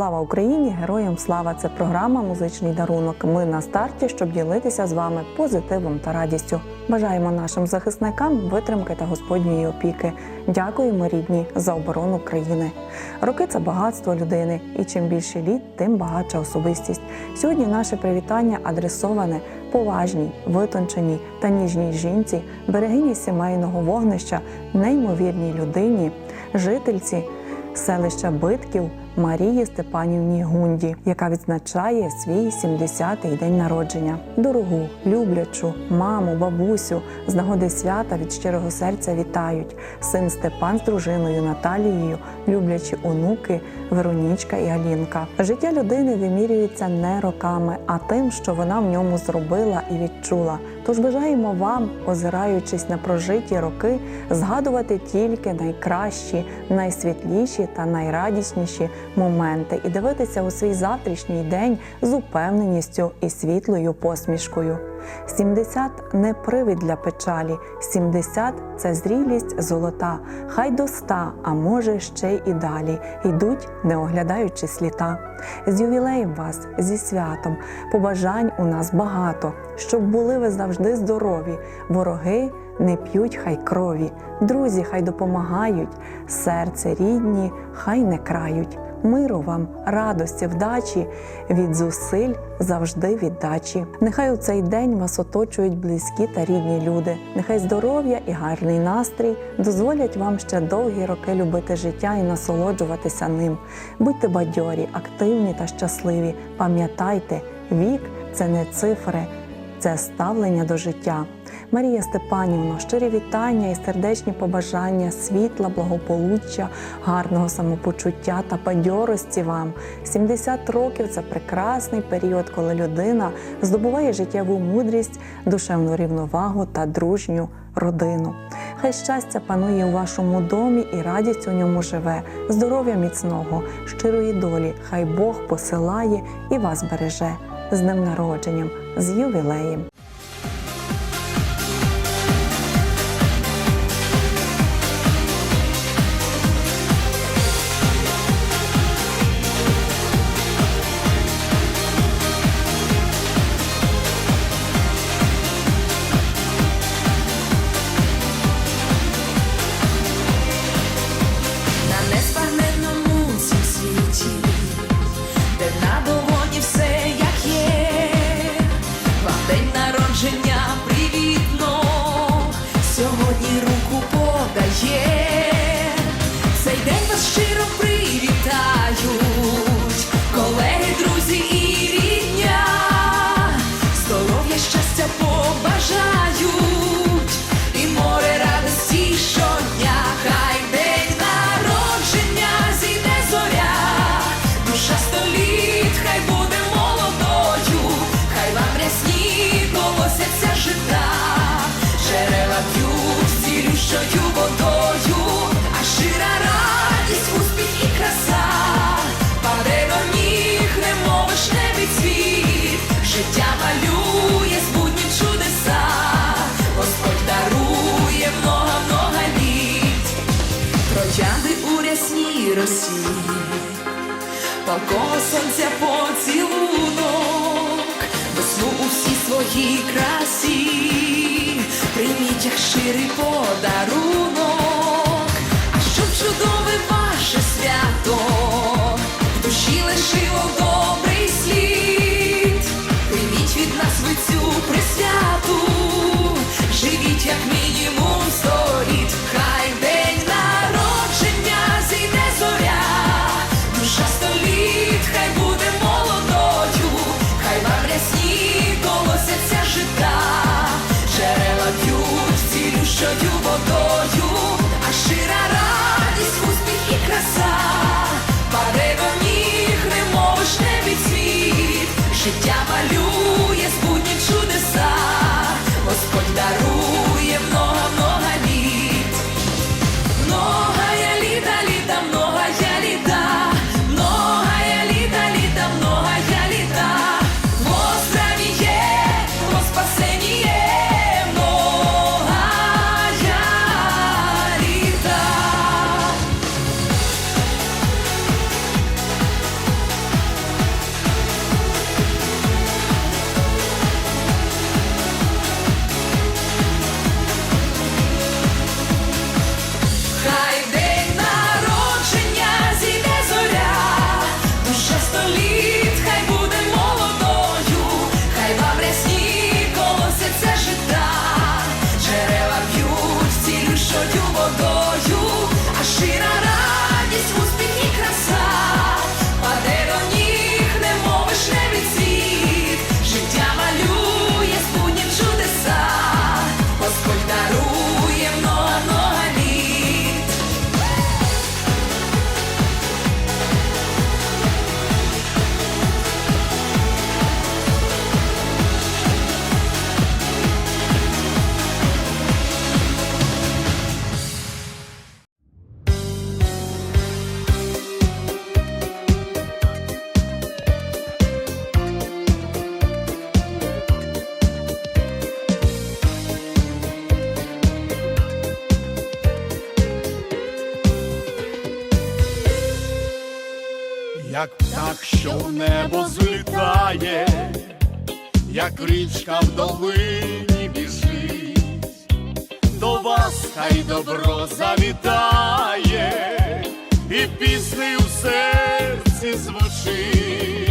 Слава Україні! Героям слава! Це програма Музичний дарунок. Ми на старті, щоб ділитися з вами позитивом та радістю. Бажаємо нашим захисникам витримки та господньої опіки. Дякуємо рідні за оборону країни. Роки це багатство людини, і чим більше літ, тим багатша особистість. Сьогодні наше привітання адресоване поважній, витонченій та ніжній жінці, берегині сімейного вогнища, неймовірній людині, жительці селища Битків Марії Степанівні Гунді, яка відзначає свій 70-й день народження. Дорогу, люблячу, маму, бабусю з нагоди свята від щирого серця вітають син Степан з дружиною Наталією, люблячі онуки Веронічка і Алінка. Життя людини вимірюється не роками, а тим, що вона в ньому зробила і відчула. Тож бажаємо вам, озираючись на прожиті роки, згадувати тільки найкращі, найсвітліші та найрадісніші моменти і дивитися у свій завтрашній день з упевненістю і світлою посмішкою. 70 – не привід для печалі, 70 – це зрілість золота. Хай до ста, а може ще і далі. Йдуть, не оглядаючись літа. З ювілеєм вас, зі святом, побажань у нас багато, щоб були ви завжди здорові, вороги не п'ють хай крові, друзі хай допомагають, серце рідні, хай не крають. Миру вам, радості, вдачі, від зусиль завжди віддачі. Нехай у цей день вас оточують близькі та рідні люди. Нехай здоров'я і гарний настрій дозволять вам ще довгі роки любити життя і насолоджуватися ним. Будьте бадьорі, активні та щасливі. Пам'ятайте, вік це не цифри, це ставлення до життя. Марія Степанівна, щирі вітання і сердечні побажання світла, благополуччя, гарного самопочуття та бадьорості вам. 70 років це прекрасний період, коли людина здобуває життєву мудрість, душевну рівновагу та дружню родину. Хай щастя панує у вашому домі і радість у ньому живе, здоров'я міцного, щирої долі, хай Бог посилає і вас береже з днем народженням, з ювілеєм. yeah. Рясній росі, палкого сонця поцілунок, весну у всій своїй красі, прийміть як ширий подарунок, так що в небо злітає, як річка в долині біжить, до вас хай добро завітає, і пісни у серці звучить,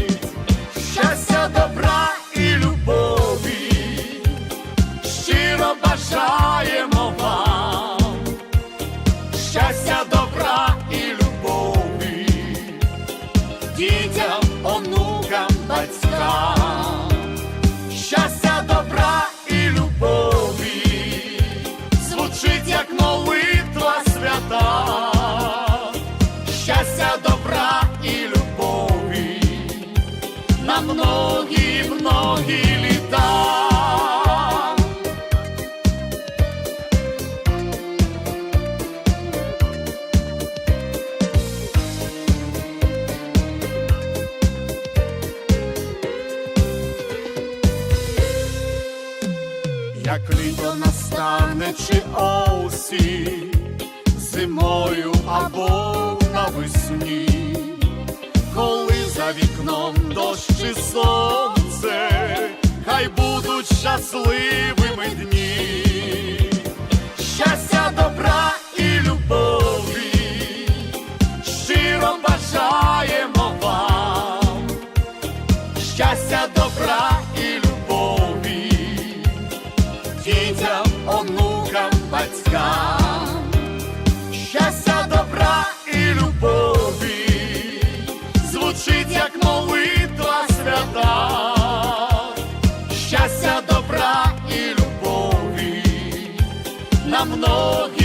осінь, зимою або навесні, коли за вікном дощ і сонце, хай будуть щасливими дні, щастя, добра і любові, щиро бажаємо вам, щастя, добра щастя, добра і любові, на многі,